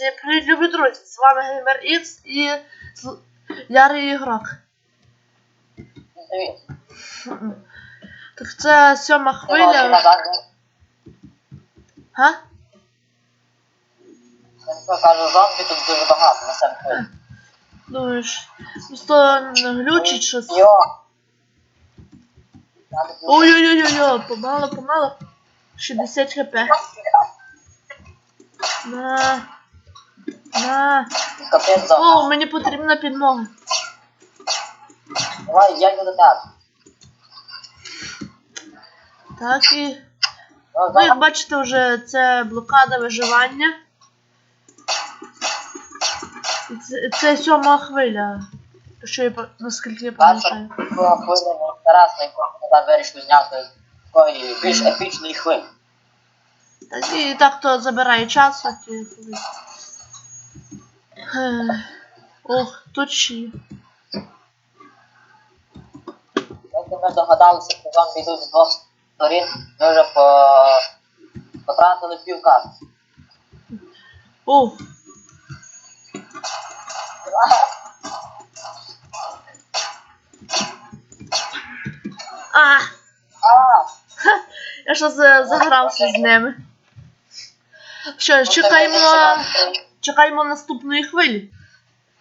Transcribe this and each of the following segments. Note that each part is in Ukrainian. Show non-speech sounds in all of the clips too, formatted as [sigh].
Всім привіт, любі друзі! З вами Геймер X і Ярий Ігрок. Так це сьома хвиля. Га? я кажу, зомбі тут дуже багато на сам хвиль. Думаєш, просто глючить щось. Ой-ой-ой-ой, помало, помало. 60 хп. На. На. Капець. О, мені потрібна підмога. Давай, я йду до тебе. Так і. Ну, Ну, як зараз бачите, вже це блокада виживання. І Це, це сьома хвиля. Що я, па- наскільки я пам'ятаю. була хвиля не інтересна, яку ми назад зняти такої більш епічної хвилі. Так, і так то забирає час. от і Ох, є. Як ми догадалися, що зомбі йдуть з двох сторін, ми вже по... потратили пів карти. О, а, А, я за- загрався з ними. Що, ну, чекаємо. Чекаємо наступної хвилі.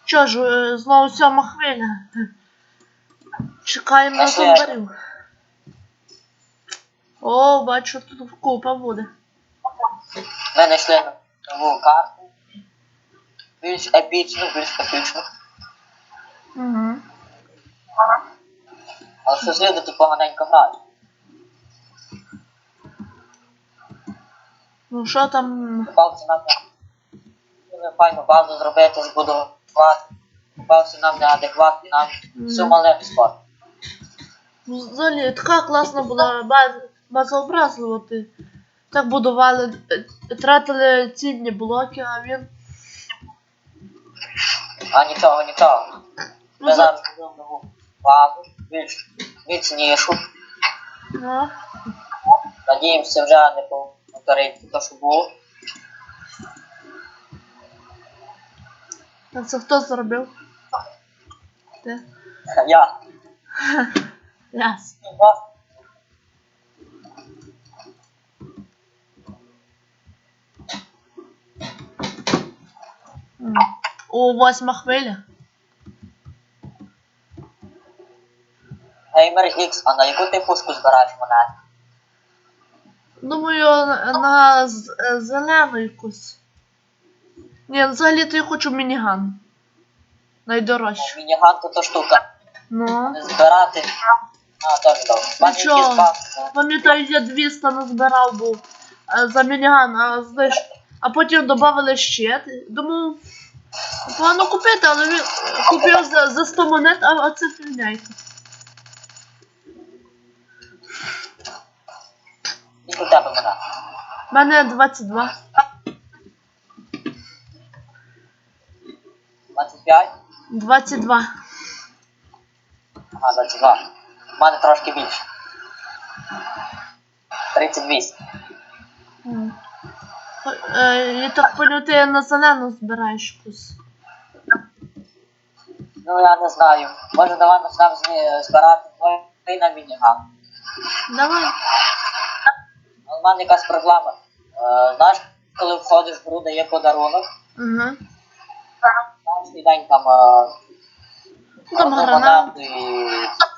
Що ж, е, знову сьома хвиля. Чекаємо на зомбарів. О, бачу, тут купа буде. Ми знайшли нову карту. Більш епічну, більш епічну. Угу. Але щось люди тут поганенько грають. Ну що там? Попався нам на файну базу зробити, збудувати. Попався нам неадекватний, нам малим спорт. Ну, Взагалі, така класна була база, базообразлива. Ти так будували, тратили цінні блоки, а він. А нічого, нічого. Ну, Ми за... зараз будемо нову базу, більш міцнішу. ну, Надіємося вже не повторити те, що було. А це хто зробив? Ти? [laughs] Я. М. О, восьма хвиля. Геймер X, а на яку ти пушку збираєш монет? Думаю, на, на з- е, зелену якусь. Ні, взагалі то я хочу мініган. Найдорожче. Мініган то та штука. Ну. Не збирати. А, теж добре. Мене Нічого. Пам'ятаю, я 200 назбирав був е, за мініган, а знаєш, а потім додали щит. Думав, погано купити, але він купив за, за 100 монет, а, а це фігня якась. І у тебе монет. У мене 22. 25? 22. Ага, 22. У мене трошки більше. 38. М. Е, я так поняв, ти на зелену збираєш якусь. Ну я не знаю. Може давай почнемо з- збирати твої на мініган. Давай. В мене якась проблема. Е, знаєш, коли входиш в гру, дає подарунок, Угу. Перший день там е, Там і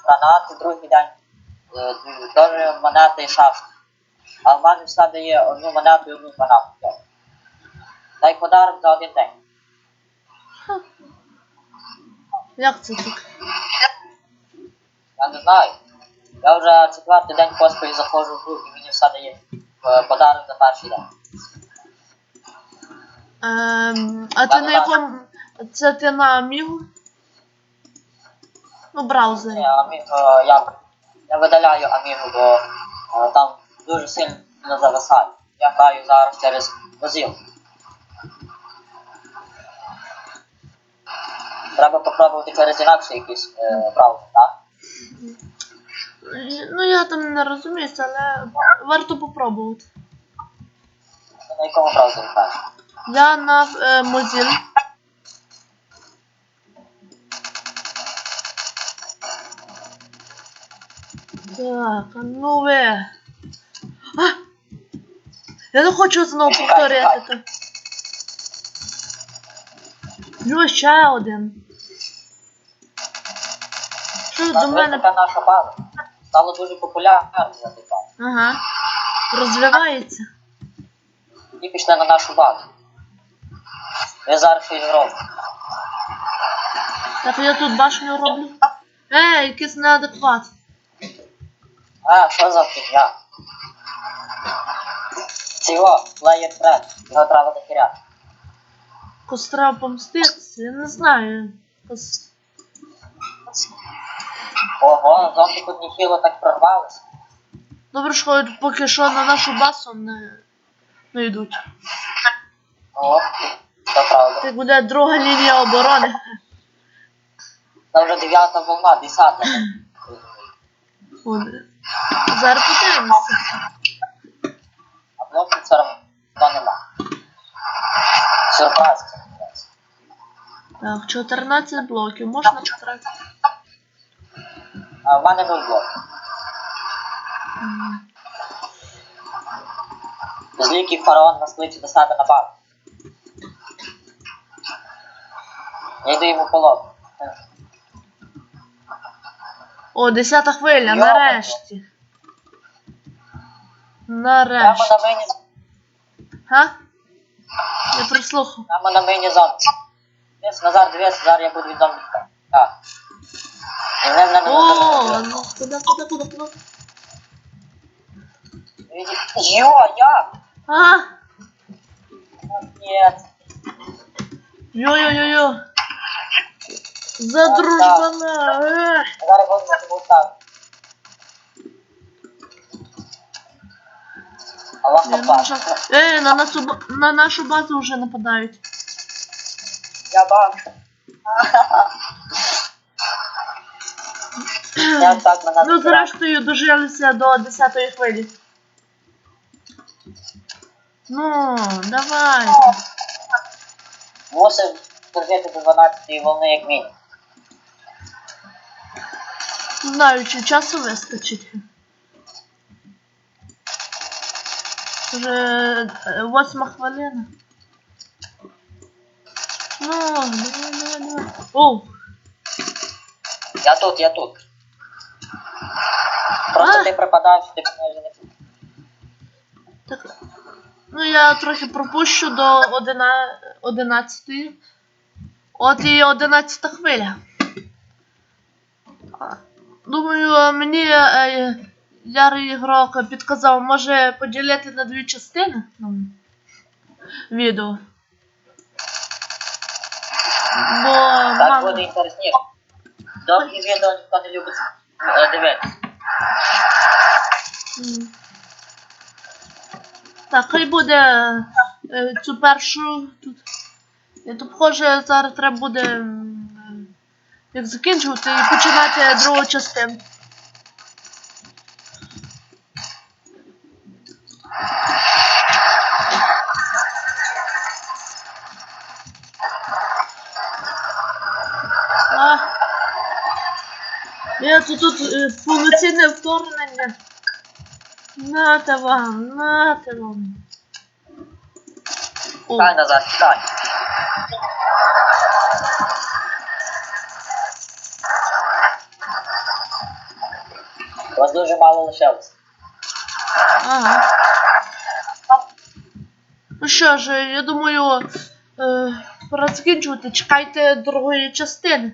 гранати, другий день е, теж монети і шашки. А в мене все дає одну монету і одну гранату. Дай подарок за один день. Як це так? Я не знаю. Я вже четвертий день поспіль заходжу в гру і мені все дає е, подарок за перший день. Ем, а ти на якому. Це ти на Амігу? Ну, браузері. Ні, амі... е, я, я видаляю Амігу, бо е, там дуже сильно зависає. Я граю зараз через Mozilla. Треба попробувати через інакше якийсь е, браузер, так? Ну я там не розуміюся, але варто попробувати. Ти на якому браузері граєш? Я на е, Mozilla. Так, а ну ви. А! Я не хочу знову повторити. Ну, ще один. Що до мене. Така наша база. Стало дуже популярно за типа. Ага. Розвивається. І пішли на нашу базу. Ви зараз щось зробите. Так я тут башню роблю. Ей, якийсь неадекват. А, що за фігня? Цього, лаєр трет. Його треба захиряти. Костра помститися, я не знаю. Кос... Ого, зомбі тут ніхіло так прорвалися. Добре, що поки що на нашу басу не, не йдуть. О, це правда. Так буде друга лінія оборони. Це вже дев'ята волна, десята. [laughs] Буде. Зараз подивимося. Все одно нема. Сюрприз. Так, 14 блоків, можна потратити. А в мене був блок. М. Злікий фараон нас кличе до себе на базу. Я йду йому полон. О, 10 хвиля, Йо-моє. нарешті. Прямо Нарешті. на мені, Га? Я прислухав. прямо на мені зомбі. Дивись, Назар, дивись, зараз я буду від зомбі. Так. І вони мене не О, можуть. ну куди, куди, куди, куди? Йо, як? А! Ні. Йо-йо-йо-йо. Задружбана. Ех. На цьому ставити. Аллах Я наша... Ей, на нашу, на нашу базу вже нападають. Я бачу. Я так мене Ну, зрештою, дожилися до 10-ї хвилі. Ну, давай. Мусив дожити до 12-ї волни як мінімум. Не знаю, чи часу вистачить. Вже е, восьма хвилина. Ну, давай, давай, давай. Оу, Я тут, я тут. Просто А. ти припадаєш, ти мене не так. Ну, я трохи пропущу до 11. От і 11 хвиля. Думаю, мені е, ярий ігрок підказав, може поділити на дві частини ну, відео. Бо Так мало. буде інтересніше. Довгі відео ніхто не любить е, дивитися. М. Так, хай буде е, цю першу тут. І то, похоже, зараз треба буде е, як закінчувати і починати другу частину. Я тут, тут е, повноцінне вторгнення. Нате вам, нате вам. Стай назад, стай. Вас дуже мало ага. Ну що ж, я думаю, е, пора закінчувати. Чекайте другої частини.